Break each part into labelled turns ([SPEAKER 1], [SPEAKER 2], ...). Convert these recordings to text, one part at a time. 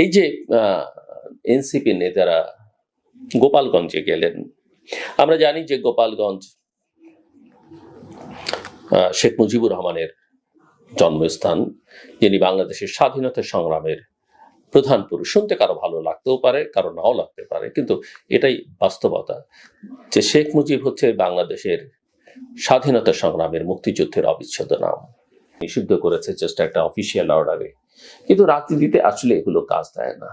[SPEAKER 1] এই যে এনসিপি নেতারা গোপালগঞ্জে গেলেন, আমরা জানি যে গোপালগঞ্জ শেখ মুজিবুর রহমানের জন্মস্থান, যিনি বাংলাদেশের স্বাধীনতা সংগ্রামের প্রধান পুরুষ। শুনতে কারও ভালো লাগতেও পারে, কারও নাও লাগতে পারে, কিন্তু এটাই বাস্তবতা যে শেখ মুজিব হচ্ছে বাংলাদেশের স্বাধীনতা সংগ্রামের মুক্তিযুদ্ধের অবিচ্ছেদ্য নাম। নিষিদ্ধ করেছে জাস্ট একটা অফিসিয়াল অর্ডারে কিন্তু রাজনীতিতে আসলে এগুলো কাজ দেয় না।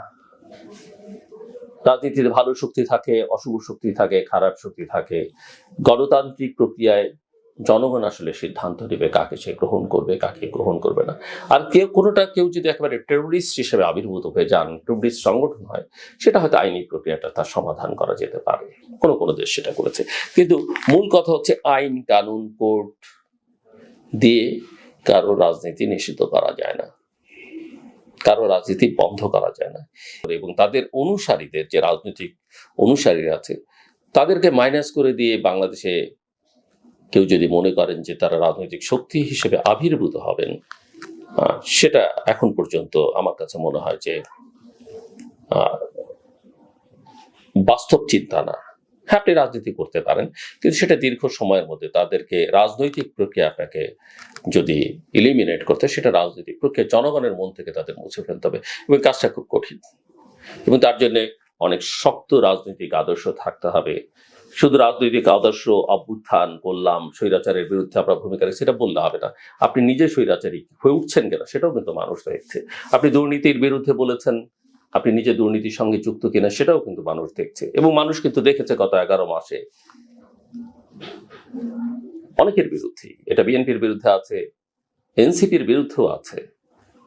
[SPEAKER 1] রাজনীতিতে ভালো শক্তি থাকে, অশুভ শক্তি থাকে, খারাপ শক্তি থাকে। গণতান্ত্রিক প্রক্রিয়ায় জনগণ আসলে সিদ্ধান্ত নেবে কাকে সে গ্রহণ করবে, কাকে গ্রহণ করবে না। আর কেউ, কোনোটা কেউ যদি একেবারে টেরোরিস্ট হিসেবে আবির্ভূত হয়ে যান টেরোরিস্ট সংগঠন হয়, সেটা হয়তো আইনি প্রক্রিয়াটা তার সমাধান করা যেতে পারে। কোনো কোনো দেশ সেটা করেছে। কিন্তু মূল কথা হচ্ছে আইন কানুন কোর্ট দিয়ে কারও রাজনীতি নিষিদ্ধ করা যায় না। কারও রাজনীতি বন্ধ করা যায় না। এবং তাদের অনুসারীদের যে রাজনৈতিক অনুসারীরা আছে, তাদেরকে মাইনাস করে দিয়ে বাংলাদেশে কেউ যদি মনে করেন যে তারা রাজনৈতিক শক্তি হিসেবে আবির্ভূত হবেন সেটা এখন পর্যন্ত আমার কাছে মনে হয় যে বাস্তব চিন্তা না। আপনি রাজনীতি করতে পারেন, কিন্তু সেটা দীর্ঘ সময়ের মধ্যে তাদেরকে রাজনৈতিক প্রক্রিয়া আপনাকে যদি ইলিমিনেট করতে সেটা রাজনৈতিক প্রক্রিয়া জনগণের মন থেকে তাদের মুছে ফেলতে হবে এবং কাজটা খুব কঠিন। এবং তার জন্য অনেক শক্ত রাজনৈতিক আদর্শ থাকতে হবে। শুধু রাজনৈতিক আদর্শ অভ্যুত্থান বললাম, স্বৈরাচারের বিরুদ্ধে আমরা ভূমিকা রেখে সেটা বললে হবে না। আপনি নিজে স্বৈরাচারী হয়ে উঠছেন কিনা? সেটাও কিন্তু মানুষ দেখছে। আপনি দুর্নীতির বিরুদ্ধে বলেছেন আপনি নিজে দুর্নীতির সঙ্গে যুক্ত কিনা সেটাও কিন্তু মানুষ দেখছে এবং মানুষ কিন্তু দেখেছে গত এগারো মাসে। অনেকের বিরুদ্ধে, এটা বিএনপির বিরুদ্ধে আছে, এনসিপির বিরুদ্ধেও আছে।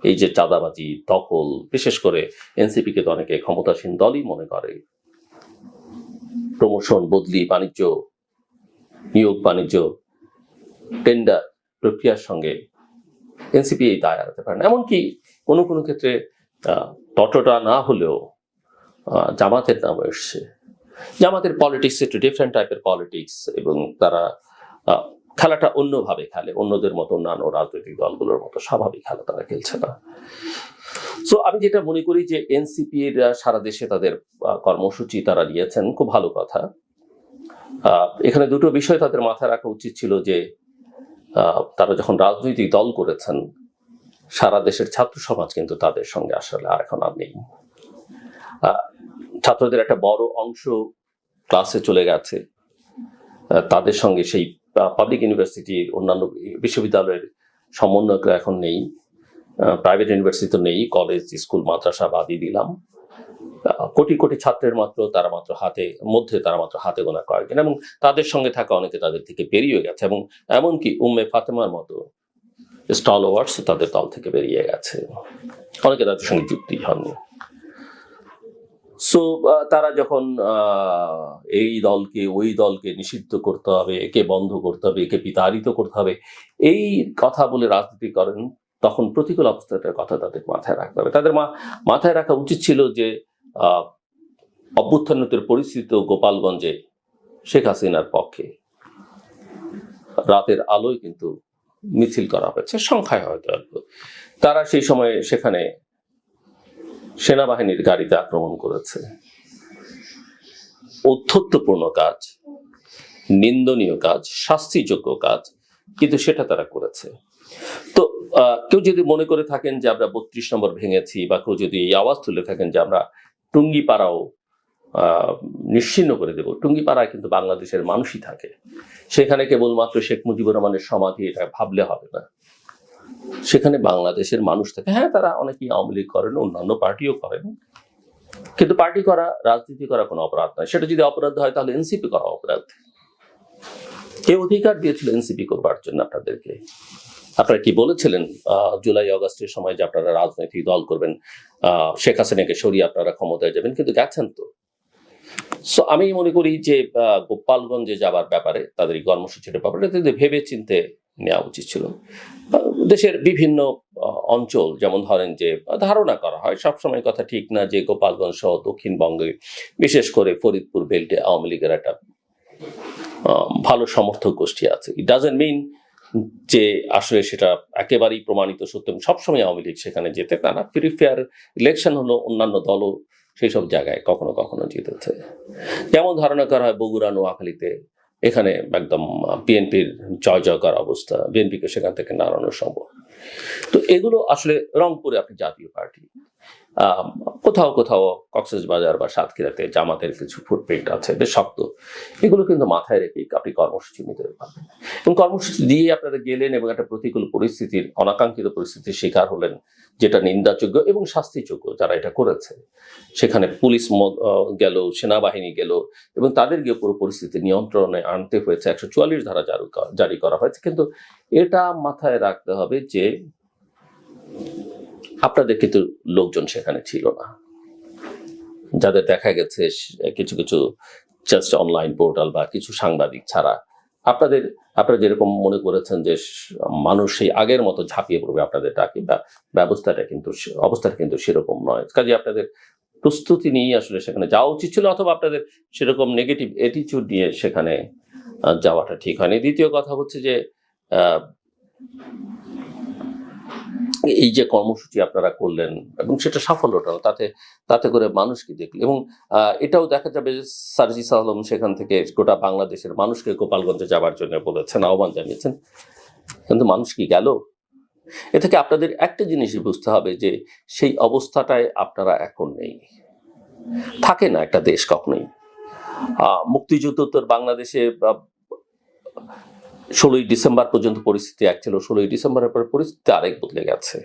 [SPEAKER 1] এই যে চাঁদাবাজি, দখল, বিশেষ করে এনসিপি কে তো অনেকে ক্ষমতাসীন দলই মনে করে। প্রমোশন, বদলি, বাণিজ্য, নিয়োগ, বাণিজ্য টেন্ডার প্রক্রিয়ার সঙ্গে এনসিপি এই দায় এড়াতে পারে না। এমনকি কোনো কোনো ক্ষেত্রে ততটা না হলেও জামাতের নাম এসছে। জামাতের পলিটিক্স একটু ডিফারেন্ট টাইপের পলিটিক্স এবং তারা খেলাটা অন্যভাবে খেলে। অন্যদের মতো অন্যান্য রাজনৈতিক দলগুলোর মতো স্বাভাবিক খেলা তারা খেলছে না। সো আমি যেটা মনে করি যে এনসিপি এর সারা দেশে তাদের কর্মসূচি তারা নিয়েছেন, খুব ভালো কথা। এখানে দুটো বিষয় তাদের মাথায় রাখা উচিত ছিল যে তারা যখন রাজনৈতিক দল করেছেন সারা দেশের ছাত্র সমাজ কিন্তু তাদের সঙ্গে আসলে আর এখন আর নেই। ছাত্রদের একটা বড় অংশ ক্লাসে চলে গেছে। তাদের সঙ্গে সেই পাবলিক ইউনিভার্সিটির অন্যান্য বিশ্ববিদ্যালয়ের সমন্বয়করা এখন নেই। প্রাইভেট ইউনিভার্সিটি তো নেই কলেজ স্কুল মাদ্রাসা বাদই দিলাম। কোটি কোটি ছাত্রের মাত্র তারা মাত্র হাতে, মধ্যে তারা মাত্র হাতে গোনা কয়েকজন এবং তাদের সঙ্গে থাকা অনেকে তাদের থেকে বেরিয়ে গেছে। এবং এমনকি উম্মে ফাতেমার মতো স্টল ওয়ার্ডস তাদের দল থেকে বেরিয়ে গেছে। অনেকে তাদের সঙ্গে যুক্তি হননি। সো তারা যখন এই দলকে, ওই দলকে নিষিদ্ধ করতে হবে, একে বন্ধ করতে হবে, একে বিতাড়িত করতে হবে, এই কথা বলে রাজনীতি করেন, তখন প্রতিকূল অবস্থাটার কথা তাদের মাথায় রাখতে হবে। তাদের মাথায় রাখা উচিত ছিল যে অভ্যুত্থানতের পরিস্থিতি গোপালগঞ্জে শেখ হাসিনার পক্ষে। রাতের আলোয় কিন্তু মিছিল করা হয়েছে, সংখ্যায় হয়তো অল্প তারা সেই সময় সেখানে সেনাবাহিনীর গাড়িতে আক্রমণ করেছে। ঔদ্ধত্যপূর্ণ কাজ, নিন্দনীয় কাজ, শাস্তিযোগ্য কাজ, কিন্তু সেটা তারা করেছে। তো কেউ যদি মনে করে থাকেন যে আমরা বত্রিশ নম্বর ভেঙেছি বা কেউ যদি এই আওয়াজ তুলে থাকেন যে আমরা টুঙ্গিপাড়াও আহ, নিশ্চিহ্ন করে দেব। টুঙ্গিপাড়ায় কিন্তু বাংলাদেশের মানুষই থাকে। সেখানে কেবলমাত্র শেখ মুজিবুর রহমানের সমাধি এটা ভাবলে হবে না। সেখানে বাংলাদেশের মানুষ থাকে। হ্যাঁ তারা অনেকেই আওয়ামী লীগ করেন অন্যান্য পার্টিও করেন। কিন্তু পার্টি করা রাজনীতি করা কোনো অপরাধ নয়। সেটা যদি অপরাধ হয় তাহলে এনসিপি করা অপরাধ। কে অধিকার দিয়েছিল এনসিপি করবার জন্য আপনাদেরকে? আপনারা কি বলেছিলেন জুলাই আগস্টের সময় যে আপনারা রাজনৈতিক দল করবেন শেখ হাসিনাকে সরিয়ে আপনারা ক্ষমতায় যাবেন কিন্তু গেছেন তো। সো আমি মনে করি যে গোপালগঞ্জে যাবার ব্যাপারে তাদের এই কর্মসূচির ব্যাপারে তাদের ভেবে চিনতে নেওয়া উচিত ছিল। দেশের বিভিন্ন অঞ্চল যেমন ধরেন যে, ধারণা করা হয়, সবসময় কথা ঠিক না যে, গোপালগঞ্জ সহ দক্ষিণবঙ্গে বিশেষ করে ফরিদপুর বেল্টে আওয়ামী লীগের একটা ভালো সমর্থক গোষ্ঠী আছে। ইট ডাজেন্ট মিন যে, আসলে সেটা একেবারেই প্রমাণিত সত্য সবসময় আওয়ামী লীগ সেখানে যেতে তা না। ফ্রি ফেয়ার ইলেকশন হলো অন্যান্য দলও সেই সব জায়গায় কখনো কখনো জিতেছে যেমন ধারণা করা হয় বগুড়া, নোয়াখালীতে এখানে একদম বিএনপির জয় জয়কার অবস্থা, বিএনপিকে সেখান থেকে নাড়ানো সম্ভব। তো এগুলো আসলে রংপুরে আপনি জাতীয় পার্টি কোথাও কোথাও কক্সবাজার বা সাতক্ষীরাতে জামাতের কিছু ফুটপ্রিন্ট আছে, বেশ শক্ত। এগুলো কিন্তু মাথায় রেখে আপনি কর্মসূচি নিতে পারবেন। এবং কর্মসূচি দিয়ে আপনারা গেলেন এবং একটা প্রতিকূল পরিস্থিতির, অনাকাঙ্ক্ষিত পরিস্থিতির শিকার হলেন, যেটা নিন্দাযোগ্য এবং শাস্তিযোগ্য যারা এটা করেছে। সেখানে পুলিশ গেল, সেনাবাহিনী গেল এবং তাদের গিয়ে পুরো পরিস্থিতি নিয়ন্ত্রণে আনতে হয়েছে। একশো চুয়াল্লিশ ধারা জারি করা হয়েছে। কিন্তু এটা মাথায় রাখতে হবে যে আপনাদের কিন্তু লোকজন সেখানে ছিল না। যাদের দেখা গেছে, কিছু কিছু জাস্ট অনলাইন পোর্টাল বা কিছু সাংবাদিক ছাড়া। আপনাদের, আপনারা যেরকম মনে করেছেন যে মানুষ সেই আগের মতো ঝাঁপিয়ে পড়বে আপনাদের ডাকে, বা ব্যবস্থাটা কিন্তু অবস্থাটা কিন্তু সেরকম নয়। কাজে আপনাদের প্রস্তুতি নিয়ে আসলে সেখানে যাওয়া উচিত ছিল, অথবা আপনাদের সেরকম নেগেটিভ অ্যাটিচিউড নিয়ে সেখানে যাওয়াটা ঠিক হয়নি। দ্বিতীয় কথা হচ্ছে যে এই যে কর্মসূচি আপনারা করলেন এবং সেটা সাফল্য হলো তাতে তাতে করে মানুষ কি দেখল? এবং এটাও দেখা যাবে যে সার্জিস আলম সেখান থেকে গোটা বাংলাদেশের মানুষকে গোপালগঞ্জে যাবার জন্য বলেছেন, আহ্বান জানিয়েছেন। কিন্তু মানুষ কি গেল? এ থেকে আপনাদের একটা জিনিসই বুঝতে হবে যে সেই অবস্থাটায় আপনারা এখন নেই। থাকে না একটা দেশ কখনোই। মুক্তিযুদ্ধোত্তর বাংলাদেশে ষোলোই ডিসেম্বর পর্যন্ত পরিস্থিতি এক ছিল ষোলোই ডিসেম্বরের পরে পরিস্থিতি আরেক বদলে গেছে।